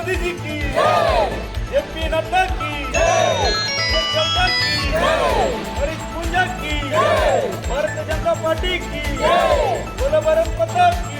मोदी जी की जेपी नड्डा की नड्डा की हरीश पूंजा की भारतीय जनता पार्टी की बोलो भारत पता की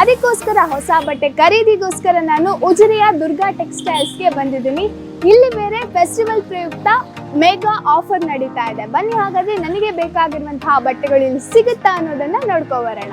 ಅದಕ್ಕೋಸ್ಕರ ಹೊಸ ಬಟ್ಟೆ ಖರೀದಿಗೋಸ್ಕರ ನಾನು ಉಜಿರೆಯ ದುರ್ಗಾ ಟೆಕ್ಸ್ಟೈಲ್ಸ್ಗೆ ಬಂದಿದ್ದೀನಿ. ಇಲ್ಲಿ ಬೇರೆ ಫೆಸ್ಟಿವಲ್ ಪ್ರಯುಕ್ತ ಮೆಗಾ ಆಫರ್ ನಡೀತಾ ಇದೆ. ಬನ್ನಿ ಹಾಗಾದ್ರೆ ನನಗೆ ಬೇಕಾಗಿರುವಂತಹ ಬಟ್ಟೆಗಳು ಇಲ್ಲಿ ಸಿಗುತ್ತಾ ಅನ್ನೋದನ್ನ ನೋಡ್ಕೊ ಬರೋಣ.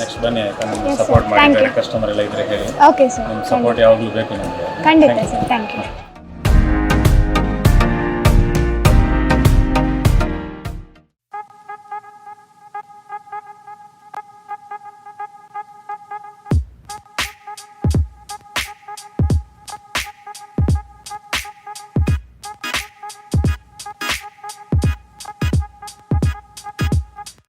ನೆಕ್ಸ್ಟ್ ಬನ್ನಿ ಆಯ್ತಾ? ನಮ್ಗೆ. ಸಪೋರ್ಟ್ ಮಾಡಿ. ಕಸ್ಟಮರ್ ಎಲ್ಲ ಇದ್ರೆ ಹೇಳಿ. ಓಕೆ ಸರ್ ನಿಮ್ಮ ಸಪೋರ್ಟ್ ಯಾವಾಗಲೂ ಬೇಕು ನಿಮಗೆ. ಖಂಡಿತ ಸರ್ ಥ್ಯಾಂಕ್ ಯು